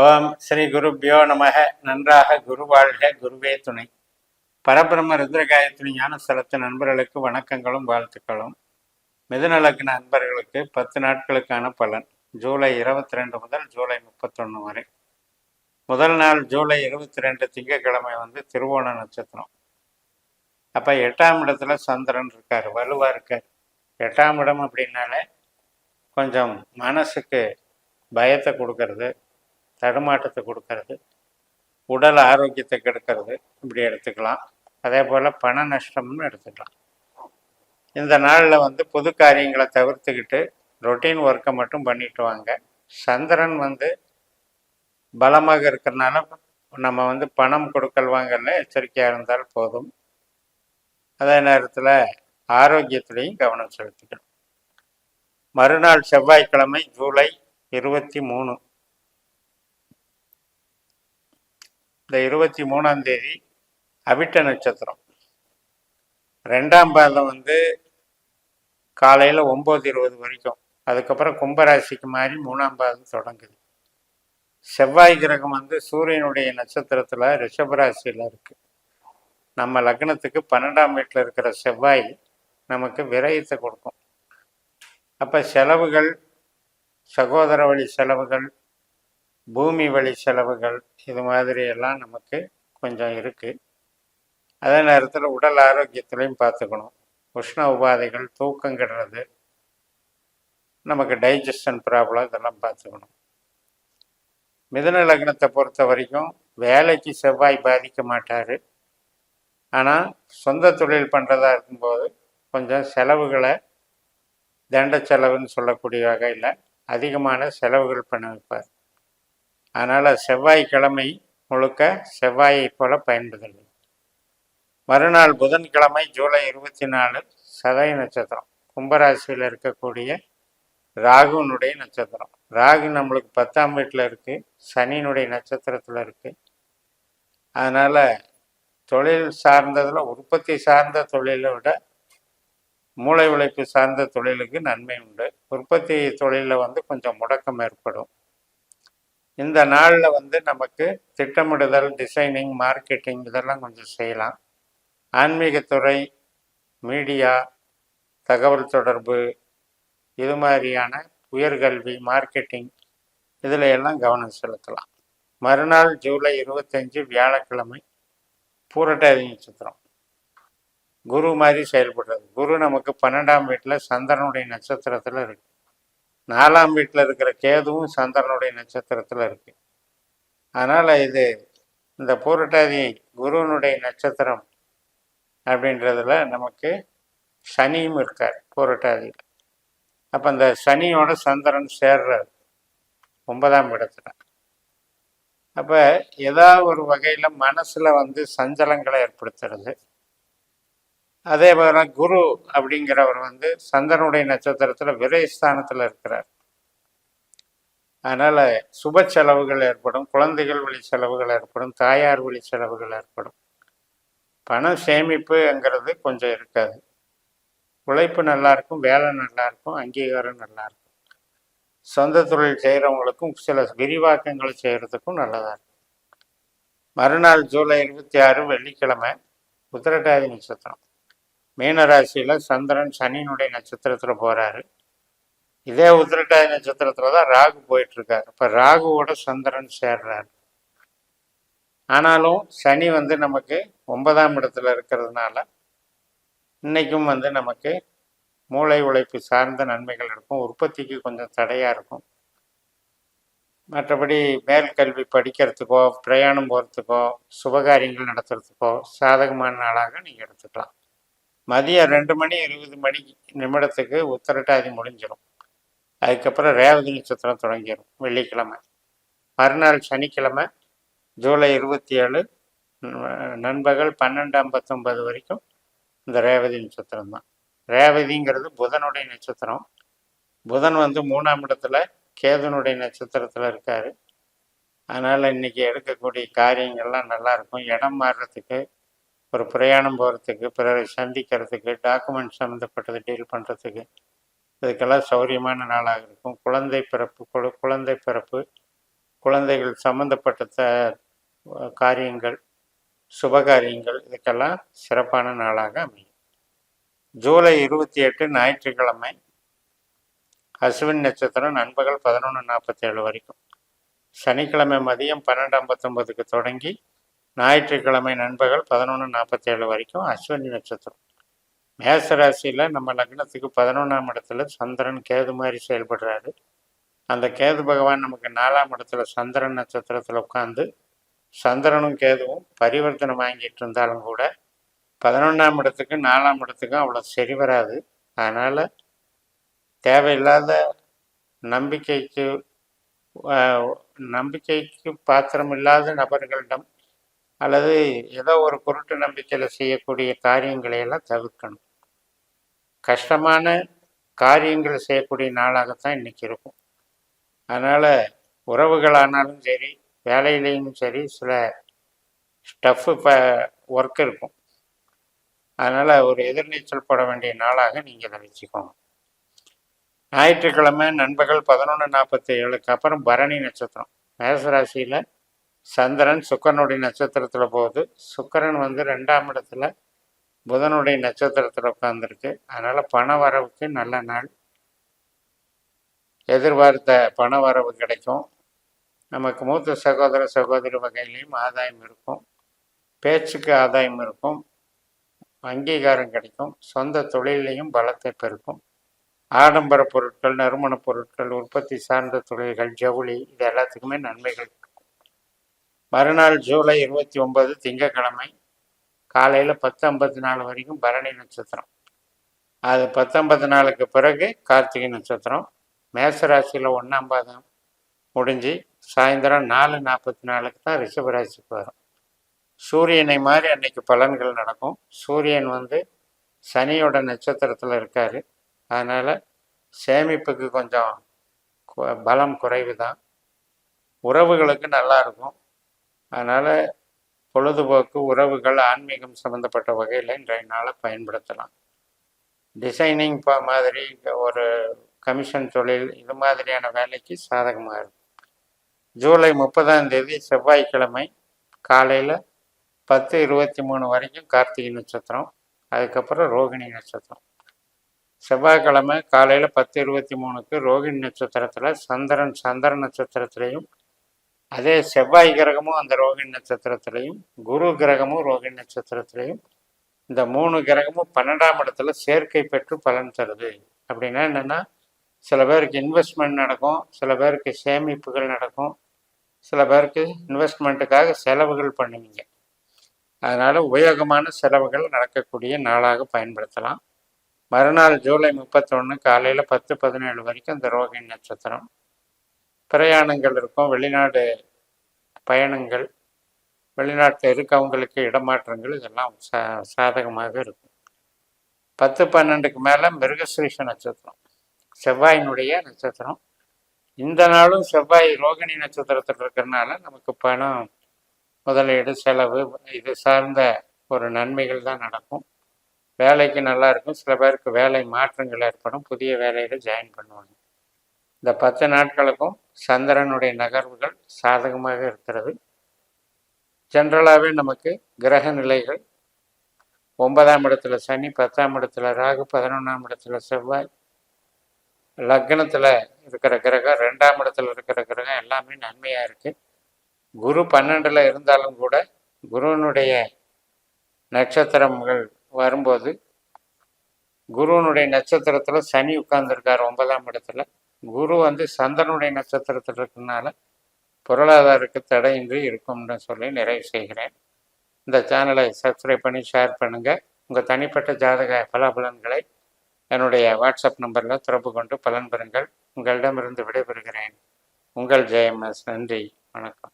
ஓம் ஸ்ரீ குருப்பியோ நமக. நன்றாக குரு வாழ்க குருவே துணை. பரபிரம்ம ருத்ரகாயத்ரி ஞானஸ்தலத்து நண்பர்களுக்கு வணக்கங்களும் வாழ்த்துக்களும். மிதுநலக்கு நண்பர்களுக்கு பத்து நாட்களுக்கான பலன். ஜூலை இருபத்தி ரெண்டு முதல் ஜூலை முப்பத்தொன்று வரை. முதல் நாள் ஜூலை இருபத்தி ரெண்டு திங்கக்கிழமை வந்து திருவோண நட்சத்திரம். அப்போ எட்டாம் இடத்துல சந்திரன் இருக்கார் வலுவாக இருக்கார். எட்டாம் இடம் அப்படின்னாலே கொஞ்சம் மனசுக்கு பயத்தை கொடுக்கறது தடுமாட்டத்தை கொடுக்கறது உடல் ஆரோக்கியத்தை கெடுக்கிறது இப்படி எடுத்துக்கலாம். அதே போல் பண நஷ்டம்னு எடுத்துக்கலாம். இந்த நாளில் வந்து பொது காரியங்களை தவிர்த்துக்கிட்டு ரொட்டீன் ஒர்க்கை மட்டும் பண்ணிட்டு வாங்க. சந்திரன் வந்து பலமாக இருக்கிறனால நம்ம வந்து பணம் கொடுக்கல் வாங்கல எச்சரிக்கையாக இருந்தால் போதும். அதே நேரத்தில் ஆரோக்கியத்திலையும் கவனம் செலுத்திக்கணும். மறுநாள் செவ்வாய்க்கிழமை ஜூலை இருபத்தி மூணு. இந்த இருபத்தி மூணாம் தேதி அவிட்ட நட்சத்திரம். ரெண்டாம் பாதம் வந்து காலையில் ஒம்பது இருபது வரைக்கும். அதுக்கப்புறம் கும்பராசிக்கு மாதிரி மூணாம் பாதம் தொடங்குது. செவ்வாய் கிரகம் வந்து சூரியனுடைய நட்சத்திரத்தில் ரிஷபராசியில் இருக்குது நம்ம லக்னத்துக்கு பன்னெண்டாம் வீட்டில் இருக்கிற செவ்வாய் நமக்கு விரயத்தை கொடுக்கும். அப்போ செலவுகள் சகோதர வழி செலவுகள் பூமி வழி செலவுகள் இது மாதிரி எல்லாம் நமக்கு கொஞ்சம் இருக்குது அதே நேரத்தில் உடல் ஆரோக்கியத்திலையும் பார்த்துக்கணும் உஷ்ண உபாதைகள் தூக்கம் நமக்கு டைஜஷன் ப்ராப்ளம் இதெல்லாம் பார்த்துக்கணும் மிதன லக்னத்தை பொறுத்த வரைக்கும் வேலைக்கு செவ்வாய் பாதிக்க மாட்டார். ஆனால் சொந்த தொழில் பண்ணுறதா இருக்கும்போது கொஞ்சம் செலவுகளை தண்ட செலவுன்னு சொல்லக்கூடிய வகையில் அதிகமான செலவுகள் பண்ண வைப்பார். அதனால் செவ்வாய்க்கிழமை முழுக்க செவ்வாயை போல பயன்படுகிறது. மறுநாள் புதன்கிழமை ஜூலை இருபத்தி நாலு சதய நட்சத்திரம். கும்பராசியில் இருக்கக்கூடிய ராகுனுடைய நட்சத்திரம். ராகு நம்மளுக்கு பத்தாம் வீட்டில் இருக்குது சனியினுடைய நட்சத்திரத்தில் இருக்குது அதனால் தொழில் சார்ந்ததில் உற்பத்தி சார்ந்த தொழிலை விட மூளை உழைப்பு சார்ந்த தொழிலுக்கு நன்மை உண்டு. உற்பத்தி தொழிலில் வந்து கொஞ்சம் முடக்கம் ஏற்படும். இந்த நாளில் வந்து நமக்கு திட்டமிடுதல் டிசைனிங் மார்க்கெட்டிங் இதெல்லாம் கொஞ்சம் செய்யலாம். ஆன்மீகத்துறை மீடியா தகவல் தொடர்பு இது மாதிரியான உயர்கல்வி மார்க்கெட்டிங் இதில் எல்லாம் கவனம் செலுத்தலாம். மறுநாள் ஜூலை இருபத்தஞ்சு வியாழக்கிழமை பூரட்டாதி நட்சத்திரம். குரு மாதிரி செயல்படுறது. குரு நமக்கு பன்னெண்டாம் வீட்டில் சந்திரனுடைய நட்சத்திரத்தில் இருக்கு. நாலாம் வீட்டில் இருக்கிற கேதுவும் சந்திரனுடைய நட்சத்திரத்தில் இருக்கு. அதனால் இது இந்த பூரட்டாதி குருவனுடைய நட்சத்திரம் அப்படின்றதுல நமக்கு சனியும் இருக்கார் பூரட்டாதியில். அப்போ இந்த சனியோட சந்திரன் சேர்றார் ஒன்பதாம் இடத்துல. அப்போ ஏதாவது ஒரு வகையில் மனசில் வந்து சஞ்சலங்களை ஏற்படுத்துறது. அதே போல குரு அப்படிங்கிறவர் வந்து சந்திரனுடைய நட்சத்திரத்தில் விரைஸ்தானத்தில் இருக்கிறார். அதனால் சுப செலவுகள் ஏற்படும் குழந்தைகள் வழி செலவுகள் ஏற்படும் தாயார் வழி செலவுகள் ஏற்படும். பணம் சேமிப்புங்கிறது கொஞ்சம் இருக்காது. உழைப்பு நல்லா இருக்கும் வேலை நல்லாயிருக்கும் அங்கீகாரம் நல்லா இருக்கும். சொந்த தொழில் செய்கிறவங்களுக்கும் சில விரிவாக்கங்களை செய்கிறதுக்கும் நல்லதாக இருக்கும். மறுநாள் ஜூலை இருபத்தி ஆறு வெள்ளிக்கிழமை உத்திரட்டாதி நட்சத்திரம். மீனராசியில் சந்திரன் சனியினுடைய நட்சத்திரத்தில் போகிறாரு இதே உத்திரட்டாதி நட்சத்திரத்தில் தான் ராகு போயிட்டுருக்காரு. இப்போ ராகுவோட சந்திரன் சேர்றாரு. ஆனாலும் சனி வந்து நமக்கு ஒன்பதாம் இடத்துல இருக்கிறதுனால இன்னைக்கும் வந்து நமக்கு மூளை உழைப்பு சார்ந்த நன்மைகள் இருக்கும். உற்பத்திக்கு கொஞ்சம் தடையாக இருக்கும். மற்றபடி மேல்கல்வி படிக்கிறதுக்கோ பிரயாணம் போகிறதுக்கோ சுபகாரியங்கள் நடத்துறதுக்கோ சாதகமான நாளாக நீங்கள் எடுத்துக்கலாம். மதியம் ரெண்டு மணி இருபது மணி நிமிடத்துக்கு உத்தரட்டாதி முடிஞ்சிடும். அதுக்கப்புறம் ரேவதி நட்சத்திரம் தொடங்கிடும் வெள்ளிக்கிழமை. மறுநாள் சனிக்கிழமை ஜூலை இருபத்தி ஏழு நண்பகல் பன்னெண்டு ஐம்பத்தொம்பது வரைக்கும் இந்த ரேவதி நட்சத்திரம் தான். ரேவதிங்கிறது புதனுடைய நட்சத்திரம். புதன் வந்து மூணாம் இடத்துல கேதுனுடைய நட்சத்திரத்தில் இருக்கார். அதனால் இன்றைக்கி எடுக்கக்கூடிய காரியங்கள்லாம் நல்லாயிருக்கும் இடம் மாறுறதுக்கு ஒரு பிரயாணம் போகிறதுக்கு பிறரை சந்திக்கிறதுக்கு டாக்குமெண்ட் சம்மந்தப்பட்டது டீல் பண்ணுறதுக்கு இதுக்கெல்லாம் சௌரியமான நாளாக இருக்கும். குழந்தை பிறப்பு குழந்தை பிறப்பு குழந்தைகள் சம்மந்தப்பட்ட காரியங்கள் சுபகாரியங்கள் இதுக்கெல்லாம் சிறப்பான நாளாக அமையும். ஜூலை இருபத்தி எட்டு ஞாயிற்றுக்கிழமை அஸ்வின் நட்சத்திரம் நண்பகல் பதினொன்று நாற்பத்தேழு வரைக்கும். சனிக்கிழமை மதியம் பன்னெண்டு ஐம்பத்தொம்பதுக்கு தொடங்கி ஞாயிற்றுக்கிழமை நண்பகல் பதினொன்று நாற்பத்தேழு வரைக்கும் அஸ்வினி நட்சத்திரம். மேசராசியில் நம்ம லக்னத்துக்கு பதினொன்றாம் இடத்துல சந்திரன் கேது மாதிரி செயல்படுறாரு. அந்த கேது பகவான் நமக்கு நாலாம் இடத்துல சந்திரன் நட்சத்திரத்தில் உட்காந்து சந்திரனும் கேதுவும் பரிவர்த்தனை வாங்கிட்டு இருந்தாலும் கூட பதினொன்றாம் இடத்துக்கு நாலாம் இடத்துக்கும் அவ்வளோ சரி வராது. அதனால் தேவையில்லாத நம்பிக்கைக்கு நம்பிக்கைக்கு பாத்திரம் இல்லாத நபர்களிடம் அல்லது ஏதோ ஒரு குருட்டு நம்பிக்கையில் செய்யக்கூடிய காரியங்களை எல்லாம் தவிர்க்கணும். கஷ்டமான காரியங்கள் செய்யக்கூடிய நாளாகத்தான் இன்னைக்கு இருக்கும். அதனால் உறவுகளானாலும் சரி வேலையிலையும் சரி சில ஸ்டஃப்பு இப்போ ஒர்க் இருக்கும். அதனால் ஒரு எதிர்நீச்சல் போட வேண்டிய நாளாக நீங்கள் இதை வச்சுக்கோங்க. ஞாயிற்றுக்கிழமை நண்பகல் பதினொன்று நாற்பத்தி ஏழுக்கு அப்புறம் பரணி நட்சத்திரம். மேசராசியில் சந்திரன் சுக்கரனுடைய நட்சத்திரத்தில் போகுது. சுக்கரன் வந்து ரெண்டாம் இடத்துல புதனுடைய நட்சத்திரத்தில் உட்காந்துருக்கு அதனால் பண வரவுக்கு நல்ல நாள். எதிர்பார்த்த பண வரவு கிடைக்கும். நமக்கு மூத்த சகோதர சகோதரி வகையிலையும் ஆதாயம் இருக்கும். பேச்சுக்கு ஆதாயம் இருக்கும். அங்கீகாரம் கிடைக்கும். சொந்த தொழிலையும் பலத்தை பெருக்கும். ஆடம்பர பொருட்கள் நறுமணப் பொருட்கள் உற்பத்தி சார்ந்த தொழில்கள் ஜவுளி இது எல்லாத்துக்குமே நன்மைகள் மறுநாள் ஜூலை இருபத்தி ஒன்பது திங்கக்கிழமை காலையில் பத்து ஐம்பத்தி நாலு வரைக்கும் பரணி நட்சத்திரம். அது பத்தொன்பது நாளுக்கு பிறகு கார்த்திகை நட்சத்திரம். மேசராசியில் ஒன்றாம் பாதம் முடிஞ்சு சாயந்தரம் நாலு நாற்பத்தி நாலுக்கு தான் ரிஷபராசிக்கு வரும். சூரியனை மாதிரி அன்னைக்கு பலன்கள் நடக்கும். சூரியன் வந்து சனியோட நட்சத்திரத்தில் இருக்கார். அதனால் சேமிப்புக்கு கொஞ்சம் பலம் குறைவு தான் உறவுகளுக்கு நல்லா இருக்கும். அதனால் பொழுதுபோக்கு உறவுகள் ஆன்மீகம் சம்மந்தப்பட்ட வகையில் இன்றைய நாளை பயன்படுத்தலாம். டிசைனிங் மாதிரி ஒரு கமிஷன் தொழில் இது மாதிரியான வேலைக்கு சாதகமாக இருக்கும். ஜூலை முப்பதாம் தேதி செவ்வாய்க்கிழமை காலையில் பத்து இருபத்தி மூணு வரைக்கும் கார்த்திகை நட்சத்திரம் அதுக்கப்புறம் ரோகிணி நட்சத்திரம். செவ்வாய்க்கிழமை காலையில் பத்து இருபத்தி மூணுக்கு ரோகிணி நட்சத்திரத்தில் சந்திரன் சந்திர நட்சத்திரத்திலையும் அதே செவ்வாய் கிரகமும் அந்த ரோகிணி நட்சத்திரத்திலையும் குரு கிரகமும் ரோகிணி நட்சத்திரத்திலையும் இந்த மூணு கிரகமும் பன்னெண்டாம் இடத்துல சேர்க்கை பெற்று பலன் தருது. அப்படின்னா என்னென்னா சில பேருக்கு இன்வெஸ்ட்மெண்ட் நடக்கும் சில பேருக்கு சேமிப்புகள் நடக்கும் சில பேருக்கு இன்வெஸ்ட்மெண்ட்டுக்காக செலவுகள் பண்ணுவீங்க. அதனால் உபயோகமான செலவுகள் நடக்கக்கூடிய நாளாக பயன்படுத்தலாம். மறுநாள் ஜூலை முப்பத்தொன்று காலையில் பத்து பதினேழு வரைக்கும் இந்த ரோகிணி நட்சத்திரம் பிரயாணங்கள் இருக்கும் வெளிநாடு பயணங்கள் வெளிநாட்டில் இருக்கவங்களுக்கு இடமாற்றங்கள் இதெல்லாம் சா சாதகமாக இருக்கும். பத்து பன்னெண்டுக்கு மேலே மிருகஸ்ரீஷ நட்சத்திரம். செவ்வாயினுடைய நட்சத்திரம். இந்த நாளும் செவ்வாய் ரோகிணி நட்சத்திரத்தில் இருக்கிறனால நமக்கு பணம் முதலீடு செலவு இது சார்ந்த ஒரு நன்மைகள் தான் நடக்கும். வேலைக்கு நல்லா இருக்கும். சில பேருக்கு வேலை மாற்றங்கள் ஏற்படும். புதிய வேலையில் ஜாயின் பண்ணுவாங்க. இந்த பத்து நாட்களுக்கும் சந்திரனுடைய நகர்வுகள் சாதகமாக இருக்கிறது. ஜென்ரலாகவே நமக்கு கிரக நிலைகள் ஒன்பதாம் இடத்துல சனி பத்தாம் இடத்துல ராகு பதினொன்றாம் இடத்துல செவ்வாய் லக்னத்தில் இருக்கிற கிரகம் ரெண்டாம் இடத்துல இருக்கிற கிரகம் எல்லாமே நன்மையாக இருக்குது குரு பன்னெண்டில் இருந்தாலும் கூட குருவனுடைய நட்சத்திரங்கள் வரும்போது குருவனுடைய நட்சத்திரத்தில் சனி உட்கார்ந்துருக்கார் ஒன்பதாம் இடத்துல. குரு வந்து சந்திரனுடைய நட்சத்திரத்தில் இருக்கிறதுனால பொருளாதாரத்துக்கு தடையின்றி இருக்கும்னு சொல்லி நிறைவு செய்கிறேன். இந்த சேனலை சப்ஸ்கிரைப் பண்ணி ஷேர் பண்ணுங்கள் உங்கள் தனிப்பட்ட ஜாதக பலாபலன்களை என்னுடைய வாட்ஸ்அப் நம்பரில் தொடர்பு கொண்டு பலன் பெறுங்கள். உங்களிடமிருந்து விடைபெறுகிறேன். உங்கள் ஜெயம்எஸ். நன்றி. வணக்கம்.